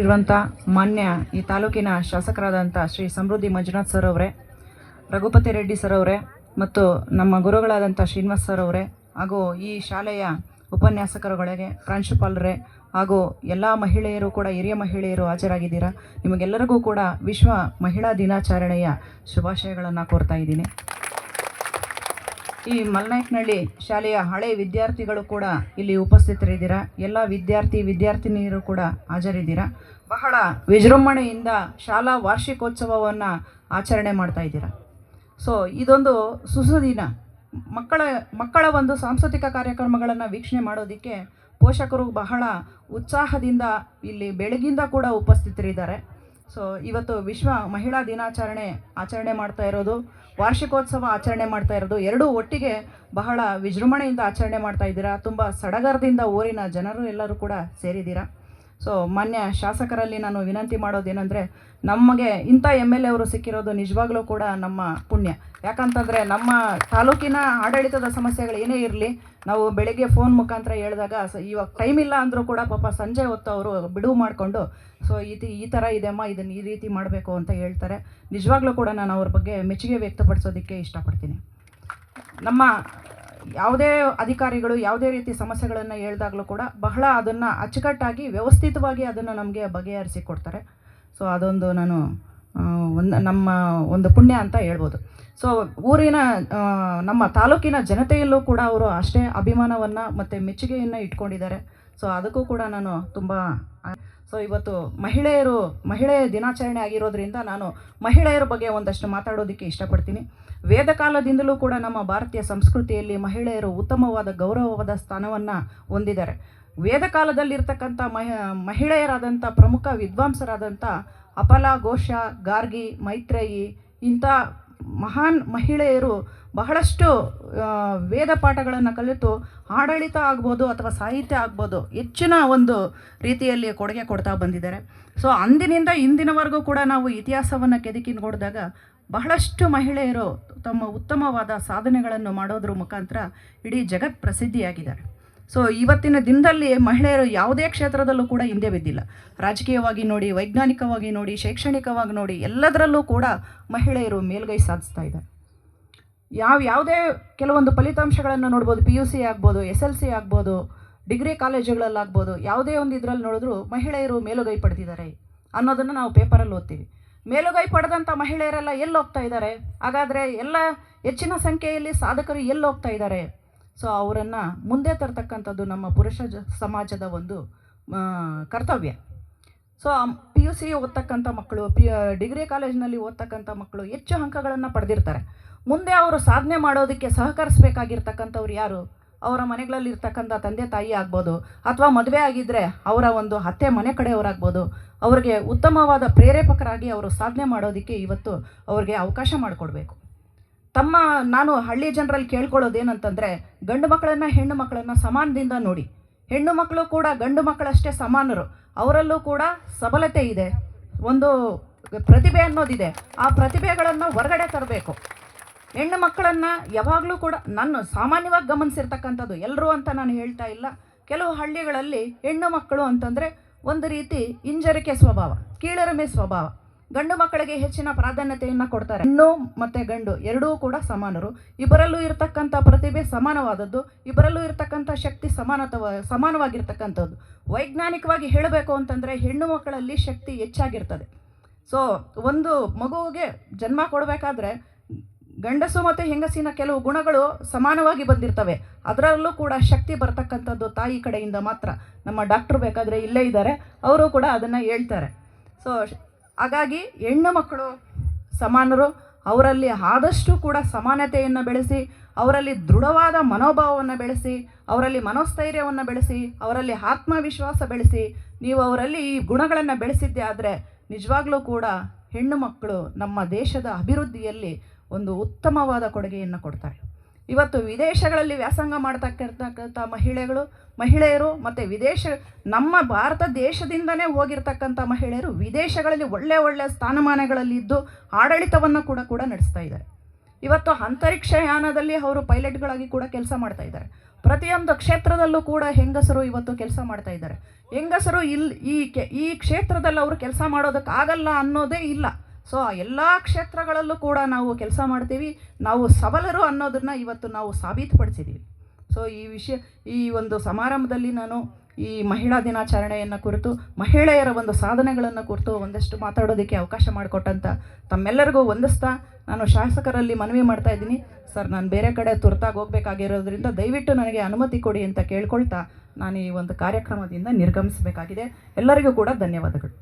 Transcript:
ಇರುವಂಥ ಮಾನ್ಯ ಈ ತಾಲೂಕಿನ ಶಾಸಕರಾದಂಥ ಶ್ರೀ ಸಮೃದ್ಧಿ ಮಂಜುನಾಥ್ ಸರ್ ಅವರೇ, ರಘುಪತಿ ರೆಡ್ಡಿ ಸರ್ ಅವರೇ ಮತ್ತು ನಮ್ಮ ಗುರುಗಳಾದಂಥ ಶ್ರೀನಿವಾಸ್ ಸರ್ ಅವರೇ ಹಾಗೂ ಈ ಶಾಲೆಯ ಉಪನ್ಯಾಸಕರುಗಳಿಗೆ ಪ್ರಾಂಶುಪಾಲರೇ ಹಾಗೂ ಎಲ್ಲ ಮಹಿಳೆಯರು ಕೂಡ, ಹಿರಿಯ ಮಹಿಳೆಯರು ಹಾಜರಾಗಿದ್ದೀರಾ? ನಿಮಗೆಲ್ಲರಿಗೂ ಕೂಡ ವಿಶ್ವ ಮಹಿಳಾ ದಿನಾಚರಣೆಯ ಶುಭಾಶಯಗಳನ್ನು ಕೋರ್ತಾ ಇದ್ದೀನಿ. ಈ ಮಲ್ನಾಯಕ್ನಹಳ್ಳಿ ಶಾಲೆಯ ಹಳೆ ವಿದ್ಯಾರ್ಥಿಗಳು ಕೂಡ ಇಲ್ಲಿ ಉಪಸ್ಥಿತರಿದ್ದೀರಾ? ಎಲ್ಲ ವಿದ್ಯಾರ್ಥಿ, ವಿದ್ಯಾರ್ಥಿನಿಯರು ಕೂಡ ಹಾಜರಿದ್ದೀರಾ? ಬಹಳ ವಿಜೃಂಭಣೆಯಿಂದ ಶಾಲಾ ವಾರ್ಷಿಕೋತ್ಸವವನ್ನು ಆಚರಣೆ ಮಾಡ್ತಾ ಇದ್ದೀರಾ? ಸೊ ಇದೊಂದು ಸುಸುದಿನ ಮಕ್ಕಳ ಮಕ್ಕಳ ಒಂದು ಸಾಂಸ್ಕೃತಿಕ ಕಾರ್ಯಕ್ರಮಗಳನ್ನು ವೀಕ್ಷಣೆ ಮಾಡೋದಕ್ಕೆ ಪೋಷಕರು ಬಹಳ ಉತ್ಸಾಹದಿಂದ ಇಲ್ಲಿ ಬೆಳಗಿಂದ ಕೂಡ ಉಪಸ್ಥಿತರಿದ್ದಾರೆ. ಸೊ ಇವತ್ತು ವಿಶ್ವ ಮಹಿಳಾ ದಿನಾಚರಣೆ ಆಚರಣೆ ಮಾಡ್ತಾ ಇರೋದು, ವಾರ್ಷಿಕೋತ್ಸವ ಆಚರಣೆ ಮಾಡ್ತಾ ಇರೋದು, ಎರಡೂ ಒಟ್ಟಿಗೆ ಬಹಳ ವಿಜೃಂಭಣೆಯಿಂದ ಆಚರಣೆ ಮಾಡ್ತಾ ಇದ್ದೀರಾ? ತುಂಬ ಸಡಗರದಿಂದ ಊರಿನ ಜನರು ಎಲ್ಲರೂ ಕೂಡ ಸೇರಿದ್ದೀರಾ? ಸೊ ಮಾನ್ಯ ಶಾಸಕರಲ್ಲಿ ನಾನು ವಿನಂತಿ ಮಾಡೋದೇನೆಂದರೆ ನಮಗೆ ಇಂಥ ಎಂ ಎಲ್ ಎ ಅವರು ಸಿಕ್ಕಿರೋದು ನಿಜವಾಗ್ಲೂ ಕೂಡ ನಮ್ಮ ಪುಣ್ಯ. ಯಾಕಂತಂದರೆ, ನಮ್ಮ ತಾಲೂಕಿನ ಆಡಳಿತದ ಸಮಸ್ಯೆಗಳು ಏನೇ ಇರಲಿ, ನಾವು ಬೆಳಗ್ಗೆ ಫೋನ್ ಮುಖಾಂತರ ಹೇಳಿದಾಗ ಇವಾಗ ಟೈಮ್ ಇಲ್ಲ ಅಂದರೂ ಕೂಡ ಪಾಪ ಸಂಜೆ ಹೊತ್ತು ಅವರು ಬಿಡುವು ಮಾಡಿಕೊಂಡು ಸೊ ಈ ಈ ಥರ ಇದೆಮ್ಮ ಇದನ್ನು ಈ ರೀತಿ ಮಾಡಬೇಕು ಅಂತ ಹೇಳ್ತಾರೆ. ನಿಜವಾಗ್ಲೂ ಕೂಡ ನಾನು ಅವ್ರ ಬಗ್ಗೆ ಮೆಚ್ಚುಗೆ ವ್ಯಕ್ತಪಡಿಸೋದಕ್ಕೆ ಇಷ್ಟಪಡ್ತೀನಿ. ನಮ್ಮ ಯಾವುದೇ ಅಧಿಕಾರಿಗಳು ಯಾವುದೇ ರೀತಿ ಸಮಸ್ಯೆಗಳನ್ನು ಹೇಳಿದಾಗಲೂ ಕೂಡ ಬಹಳ ಅದನ್ನು ಅಚ್ಚುಕಟ್ಟಾಗಿ, ವ್ಯವಸ್ಥಿತವಾಗಿ ಅದನ್ನು ನಮಗೆ ಬಗೆಹರಿಸಿ ಕೊಡ್ತಾರೆ. ಸೊ, ಅದೊಂದು ನಾನು ಒಂದು ನಮ್ಮ ಒಂದು ಪುಣ್ಯ ಅಂತ ಹೇಳ್ಬೋದು. ಸೊ, ಊರಿನ ನಮ್ಮ ತಾಲೂಕಿನ ಜನತೆಯಲ್ಲೂ ಕೂಡ ಅವರು ಅಷ್ಟೇ ಅಭಿಮಾನವನ್ನು ಮತ್ತು ಮೆಚ್ಚುಗೆಯನ್ನು ಇಟ್ಕೊಂಡಿದ್ದಾರೆ. ಸೊ ಅದಕ್ಕೂ ಕೂಡ ನಾನು ತುಂಬ ಸೊ ಇವತ್ತು ಮಹಿಳೆಯರು ಮಹಿಳೆಯ ದಿನಾಚರಣೆ ಆಗಿರೋದ್ರಿಂದ ನಾನು ಮಹಿಳೆಯರ ಬಗ್ಗೆ ಒಂದಷ್ಟು ಮಾತಾಡೋದಕ್ಕೆ ಇಷ್ಟಪಡ್ತೀನಿ. ವೇದ ಕಾಲದಿಂದಲೂ ಕೂಡ ನಮ್ಮ ಭಾರತೀಯ ಸಂಸ್ಕೃತಿಯಲ್ಲಿ ಮಹಿಳೆಯರು ಉತ್ತಮವಾದ, ಗೌರವವಾದ ಸ್ಥಾನವನ್ನು ಹೊಂದಿದ್ದಾರೆ. ವೇದ ಕಾಲದಲ್ಲಿರ್ತಕ್ಕಂಥ ಮಹ, ಮಹಿಳೆಯರಾದಂಥ ಪ್ರಮುಖ ವಿದ್ವಾಂಸರಾದಂಥ ಅಪಲ ಘೋಷ, ಗಾರ್ಗಿ, ಮೈತ್ರೇಯಿ ಇಂಥ ಮಹಾನ್ ಮಹಿಳೆಯರು ಬಹಳಷ್ಟು ವೇದ ಪಾಠಗಳನ್ನು ಕಲಿತು ಆಡಳಿತ ಆಗ್ಬೋದು ಅಥವಾ ಸಾಹಿತ್ಯ ಆಗ್ಬೋದು ಹೆಚ್ಚಿನ ಒಂದು ರೀತಿಯಲ್ಲಿ ಕೊಡುಗೆ ಕೊಡ್ತಾ ಬಂದಿದ್ದಾರೆ. ಸೊ ಅಂದಿನಿಂದ ಇಂದಿನವರೆಗೂ ಕೂಡ ನಾವು ಇತಿಹಾಸವನ್ನು ಕೆದಕಿ ನೋಡಿದಾಗ ಬಹಳಷ್ಟು ಮಹಿಳೆಯರು ತಮ್ಮ ಉತ್ತಮವಾದ ಸಾಧನೆಗಳನ್ನು ಮಾಡೋದ್ರ ಮುಖಾಂತರ ಇಡೀ ಜಗತ್ ಪ್ರಸಿದ್ಧಿಯಾಗಿದ್ದಾರೆ. ಸೊ ಇವತ್ತಿನ ದಿನದಲ್ಲಿ ಮಹಿಳೆಯರು ಯಾವುದೇ ಕ್ಷೇತ್ರದಲ್ಲೂ ಕೂಡ ಹಿಂದೆ ಬಿದ್ದಿಲ್ಲ. ರಾಜಕೀಯವಾಗಿ ನೋಡಿ, ವೈಜ್ಞಾನಿಕವಾಗಿ ನೋಡಿ, ಶೈಕ್ಷಣಿಕವಾಗಿ ನೋಡಿ, ಎಲ್ಲದರಲ್ಲೂ ಕೂಡ ಮಹಿಳೆಯರು ಮೇಲ್ಗೈ ಸಾಧಿಸ್ತಾ ಇದ್ದಾರೆ. ಯಾವ, ಯಾವುದೇ ಕೆಲವೊಂದು ಫಲಿತಾಂಶಗಳನ್ನು ನೋಡ್ಬೋದು ಪಿ ಯು ಸಿ ಆಗ್ಬೋದು ಎಸ್ ಎಲ್ ಸಿ ಆಗ್ಬೋದು, ಡಿಗ್ರಿ ಕಾಲೇಜುಗಳಲ್ಲಾಗ್ಬೋದು, ಯಾವುದೇ ಒಂದು ಇದರಲ್ಲಿ ನೋಡಿದ್ರು ಮಹಿಳೆಯರು ಮೇಲುಗೈ ಪಡೆದಿದ್ದಾರೆ ಅನ್ನೋದನ್ನು ನಾವು ಪೇಪರಲ್ಲಿ ಓದ್ತೀವಿ. ಮೇಲುಗೈ ಪಡೆದಂಥ ಮಹಿಳೆಯರೆಲ್ಲ ಎಲ್ಲಿ ಹೋಗ್ತಾ ಇದ್ದಾರೆ. ಹಾಗಾದರೆ ಎಲ್ಲ ಹೆಚ್ಚಿನ ಸಂಖ್ಯೆಯಲ್ಲಿ ಸಾಧಕರು ಎಲ್ಲಿ ಹೋಗ್ತಾ ಇದ್ದಾರೆ. ಸೊ ಅವರನ್ನು ಮುಂದೆ ತರ್ತಕ್ಕಂಥದ್ದು ನಮ್ಮ ಪುರುಷ ಸಮಾಜದ ಒಂದು ಕರ್ತವ್ಯ. ಸೊ ಪಿ ಯು ಸಿ ಓದ್ತಕ್ಕಂಥ ಮಕ್ಕಳು, ಪಿ ಡಿಗ್ರಿ ಕಾಲೇಜಿನಲ್ಲಿ ಓದ್ತಕ್ಕಂಥ ಮಕ್ಕಳು ಹೆಚ್ಚು ಅಂಕಗಳನ್ನು ಪಡೆದಿರ್ತಾರೆ. ಮುಂದೆ ಅವರು ಸಾಧನೆ ಮಾಡೋದಕ್ಕೆ ಸಹಕರಿಸಬೇಕಾಗಿರ್ತಕ್ಕಂಥವ್ರು ಯಾರು? ಅವರ ಮನೆಗಳಲ್ಲಿ ಇರ್ತಕ್ಕಂಥ ತಂದೆ, ತಾಯಿ ಆಗ್ಬೋದು, ಅಥವಾ ಮದುವೆ ಆಗಿದ್ದರೆ ಅವರ ಒಂದು ಅತ್ತೆ ಮನೆ ಕಡೆಯವರಾಗ್ಬೋದು, ಅವ್ರಿಗೆ ಉತ್ತಮವಾದ ಪ್ರೇರೇಪಕರಾಗಿ ಅವರು ಸಾಧನೆ ಮಾಡೋದಕ್ಕೆ ಇವತ್ತು ಅವ್ರಿಗೆ ಅವಕಾಶ ಮಾಡಿಕೊಡ್ಬೇಕು. ತಮ್ಮ, ನಾನು ಹಳ್ಳಿ ಜನರಲ್ಲಿ ಕೇಳ್ಕೊಳ್ಳೋದೇನಂತಂದರೆ, ಗಂಡು ಮಕ್ಕಳನ್ನು ಹೆಣ್ಣು ಮಕ್ಕಳನ್ನು ಸಮಾನದಿಂದ ನೋಡಿ. ಹೆಣ್ಣು ಮಕ್ಕಳು ಕೂಡ ಗಂಡು ಮಕ್ಕಳಷ್ಟೇ ಸಮಾನರು. ಅವರಲ್ಲೂ ಕೂಡ ಸಬಲತೆ ಇದೆ. ಒಂದು ಪ್ರತಿಭೆ ಅನ್ನೋದಿದೆ. ಆ ಪ್ರತಿಭೆಗಳನ್ನು ಹೊರಗಡೆ ತರಬೇಕು. ಹೆಣ್ಣು ಮಕ್ಕಳನ್ನು ಯಾವಾಗಲೂ ಕೂಡ ನಾನು ಸಾಮಾನ್ಯವಾಗಿ ಗಮನಿಸಿರ್ತಕ್ಕಂಥದ್ದು ಎಲ್ಲರೂ ಅಂತ ನಾನು ಹೇಳ್ತಾ ಇಲ್ಲ. ಕೆಲವು ಹಳ್ಳಿಗಳಲ್ಲಿ ಹೆಣ್ಣು ಮಕ್ಕಳು ಅಂತಂದರೆ ಒಂದು ರೀತಿ ಹಿಂಜರಿಕೆ ಸ್ವಭಾವ, ಕೀಳರಿಮೆ ಸ್ವಭಾವ. ಗಂಡು ಮಕ್ಕಳಿಗೆ ಹೆಚ್ಚಿನ ಪ್ರಾಧಾನ್ಯತೆಯನ್ನು ಕೊಡ್ತಾರೆ. ಹೆಣ್ಣು ಮತ್ತು ಗಂಡು ಎರಡೂ ಕೂಡ ಸಮಾನರು. ಇಬ್ಬರಲ್ಲೂ ಇರತಕ್ಕಂಥ ಪ್ರತಿಭೆ ಸಮಾನವಾದದ್ದು ಇಬ್ಬರಲ್ಲೂ ಇರತಕ್ಕಂಥ ಶಕ್ತಿ ಸಮಾನತವ, ಸಮಾನವಾಗಿರ್ತಕ್ಕಂಥದ್ದು. ವೈಜ್ಞಾನಿಕವಾಗಿ ಹೇಳಬೇಕು ಅಂತಂದರೆ ಹೆಣ್ಣು ಮಕ್ಕಳಲ್ಲಿ ಶಕ್ತಿ ಹೆಚ್ಚಾಗಿರ್ತದೆ. ಸೊ ಒಂದು ಮಗುವಿಗೆ ಜನ್ಮ ಕೊಡಬೇಕಾದ್ರೆ ಗಂಡಸು ಮತ್ತು ಹೆಂಗಸಿನ ಕೆಲವು ಗುಣಗಳು ಸಮಾನವಾಗಿ ಬಂದಿರ್ತವೆ. ಅದರಲ್ಲೂ ಕೂಡ ಶಕ್ತಿ ಬರ್ತಕ್ಕಂಥದ್ದು ತಾಯಿ ಕಡೆಯಿಂದ ಮಾತ್ರ. ನಮ್ಮ ಡಾಕ್ಟ್ರು ಬೇಕಾದರೆ ಇಲ್ಲೇ ಇದ್ದಾರೆ, ಅವರು ಕೂಡ ಅದನ್ನು ಹೇಳ್ತಾರೆ. ಸೊ ಹಾಗಾಗಿ ಹೆಣ್ಣು ಮಕ್ಕಳು ಸಮಾನರು, ಅವರಲ್ಲಿ ಆದಷ್ಟು ಕೂಡ ಸಮಾನತೆಯನ್ನು ಬೆಳೆಸಿ, ಅವರಲ್ಲಿ ದೃಢವಾದ ಮನೋಭಾವವನ್ನು ಬೆಳೆಸಿ, ಅವರಲ್ಲಿ ಮನೋಸ್ಥೈರ್ಯವನ್ನು ಬೆಳೆಸಿ, ಅವರಲ್ಲಿ ಆತ್ಮವಿಶ್ವಾಸ ಬೆಳೆಸಿ, ನೀವು ಅವರಲ್ಲಿ ಈ ಗುಣಗಳನ್ನು ಬೆಳೆಸಿದ್ದೆ ಆದರೆ ನಿಜವಾಗ್ಲೂ ಕೂಡ ಹೆಣ್ಣು ಮಕ್ಕಳು ನಮ್ಮ ದೇಶದ ಅಭಿವೃದ್ಧಿಯಲ್ಲಿ ಒಂದು ಉತ್ತಮವಾದ ಕೊಡುಗೆಯನ್ನು ಕೊಡ್ತಾರೆ. ಇವತ್ತು ವಿದೇಶಗಳಲ್ಲಿ ವ್ಯಾಸಂಗ ಮಾಡ್ತಕ್ಕಿರ್ತಕ್ಕಂಥ ಮಹಿಳೆಗಳು, ಮಹಿಳೆಯರು ಮತ್ತು ವಿದೇಶ, ನಮ್ಮ ಭಾರತ ದೇಶದಿಂದನೇ ಹೋಗಿರ್ತಕ್ಕಂಥ ಮಹಿಳೆಯರು ವಿದೇಶಗಳಲ್ಲಿ ಒಳ್ಳೆ ಒಳ್ಳೆ ಸ್ಥಾನಮಾನಗಳಲ್ಲಿ ಇದ್ದು ಆಡಳಿತವನ್ನು ಕೂಡ ಕೂಡ ನಡೆಸ್ತಾ ಇದ್ದಾರೆ. ಇವತ್ತು ಅಂತರಿಕ್ಷ ಯಾನದಲ್ಲಿ ಅವರು ಪೈಲಟ್ಗಳಾಗಿ ಕೂಡ ಕೆಲಸ ಮಾಡ್ತಾ ಇದ್ದಾರೆ. ಪ್ರತಿಯೊಂದು ಕ್ಷೇತ್ರದಲ್ಲೂ ಕೂಡ ಹೆಂಗಸರು ಇವತ್ತು ಕೆಲಸ ಮಾಡ್ತಾ ಇದ್ದಾರೆ. ಹೆಂಗಸರು ಇಲ್ಲಿ ಈ ಕೆ, ಈ ಕ್ಷೇತ್ರದಲ್ಲಿ ಅವರು ಕೆಲಸ ಮಾಡೋದಕ್ಕಾಗಲ್ಲ ಅನ್ನೋದೇ ಇಲ್ಲ. ಸೊ ಎಲ್ಲ ಕ್ಷೇತ್ರಗಳಲ್ಲೂ ಕೂಡ ನಾವು ಕೆಲಸ ಮಾಡ್ತೀವಿ. ನಾವು ಸಬಲರು ಅನ್ನೋದನ್ನು ಇವತ್ತು ನಾವು ಸಾಬೀತುಪಡಿಸಿದ್ದೀವಿ ಸೊ ಈ ವಿಷಯ, ಈ ಒಂದು ಸಮಾರಂಭದಲ್ಲಿ ನಾನು ಈ ಮಹಿಳಾ ದಿನಾಚರಣೆಯನ್ನು ಕುರಿತು, ಮಹಿಳೆಯರ ಒಂದು ಸಾಧನೆಗಳನ್ನು ಕುರಿತು ಒಂದಷ್ಟು ಮಾತಾಡೋದಕ್ಕೆ ಅವಕಾಶ ಮಾಡಿಕೊಟ್ಟಂಥ ತಮ್ಮೆಲ್ಲರಿಗೂ ವಂದಿಸ್ತಾ ನಾನು ಶಾಸಕರಲ್ಲಿ ಮನವಿ ಮಾಡ್ತಾ ಇದ್ದೀನಿ. ಸರ್, ನಾನು ಬೇರೆ ಕಡೆ ತುರ್ತಾಗಿ ಹೋಗಬೇಕಾಗಿರೋದ್ರಿಂದ ದಯವಿಟ್ಟು ನನಗೆ ಅನುಮತಿ ಕೊಡಿ ಅಂತ ಕೇಳ್ಕೊಳ್ತಾ ನಾನು ಈ ಒಂದು ಕಾರ್ಯಕ್ರಮದಿಂದ ನಿರ್ಗಮಿಸಬೇಕಾಗಿದೆ. ಎಲ್ಲರಿಗೂ ಕೂಡ ಧನ್ಯವಾದಗಳು.